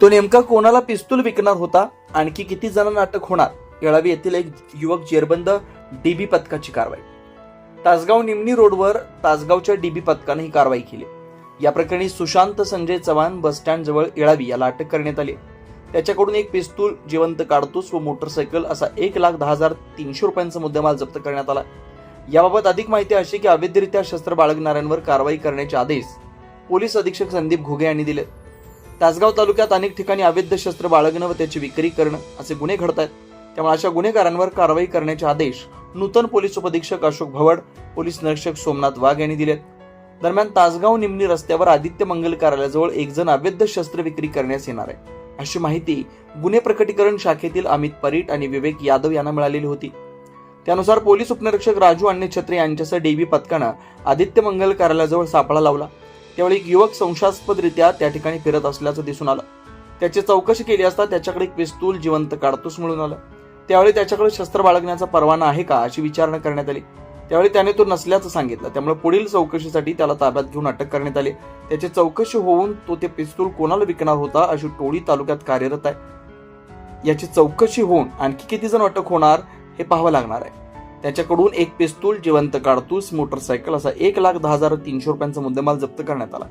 तो नेमका कोणाला पिस्तूल विकणार होता? आणखी किती जणांना अटक होणार? येळावी येथील एक युवक जेरबंद डीबी पथकाची कारवाई. तासगाव निमणी रोडवर तासगावच्या डीबी पथकाने ही कारवाई केली. या प्रकरणी सुशांत संजय चव्हाण बस स्टँड जवळ येळावी याला अटक करण्यात आली. त्याच्याकडून एक पिस्तूल जिवंत काढतूस व मोटरसायकल असा एक लाख दहा हजार तीनशे रुपयांचा मुद्देमाल जप्त करण्यात आला. याबाबत अधिक माहिती अशी की अवैधरित्या शस्त्र बाळगणाऱ्यांवर कारवाई करण्याचे आदेश पोलीस अधीक्षक संदीप घुगे यांनी दिले. तासगाव तालुक्यात अनेक ठिकाणी अवैध शस्त्र बाळगणं व त्याची विक्री करणं असे गुन्हे घडत आहेत त्यामुळे अशा गुन्हेगारांवर कारवाई करण्याचे आदेश नूतन पोलीस उपअधीक्षक अशोक भवड पोलीस निरीक्षक सोमनाथ वाघ यांनी दिले दरम्यान तासगाव निमणी रस्त्यावर आदित्य मंगल कार्यालयाजवळ एक जण अवैध शस्त्र विक्री करण्यास येणार आहे. अशी माहिती गुन्हे प्रकटीकरण शाखेतील अमित परीट आणि विवेक यादव यांना मिळालेली होती. त्यानुसार पोलीस उपनिरीक्षक राजू अण्णे छत्रे यांच्यासह डेबी पथकानं आदित्य मंगल कार्यालयाजवळ सापळा लावला. त्यावेळी एक युवक संशयास्पदरित्या त्या ठिकाणी फिरत असल्याचं दिसून आलं. त्याची चौकशी केली असता त्याच्याकडे एक पिस्तूल जिवंत काडतूस मिळून आलं. त्यावेळी त्याच्याकडे शस्त्र बाळगण्याचा परवाना आहे का अशी विचारणा करण्यात आली. त्यावेळी त्याने तो नसल्याचं सांगितलं. त्यामुळे पुढील चौकशीसाठी त्याला ताब्यात घेऊन अटक करण्यात आली. त्याची चौकशी होऊन तो ते पिस्तूल कोणाला विकणार होता अशी टोळी तालुक्यात कार्यरत आहे. याची चौकशी होऊन आणखी किती जण अटक होणार हे पाहावं लागणार आहे. त्याच्याकडून एक पिस्तूल जिवंत काडतूस मोटरसायकल असा एक लाख दहा हजार तीनशे रुपयांचा मुद्देमाल जप्त करण्यात आला.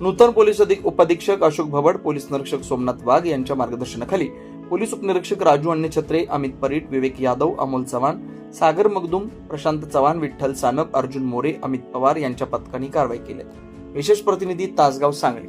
नूतन पोलीस अधिक उपाधीक्षक अशोक भवड पोलीस निरीक्षक सोमनाथ वाघ यांच्या मार्गदर्शनाखाली पोलीस उपनिरीक्षक राजू अण्णे छत्रे अमित परीट विवेक यादव अमोल चव्हाण सागर मगदुम प्रशांत चव्हाण विठ्ठल सानप अर्जुन मोरे अमित पवार यांच्या पथकाने कारवाई केली. विशेष प्रतिनिधी तासगाव सांगली.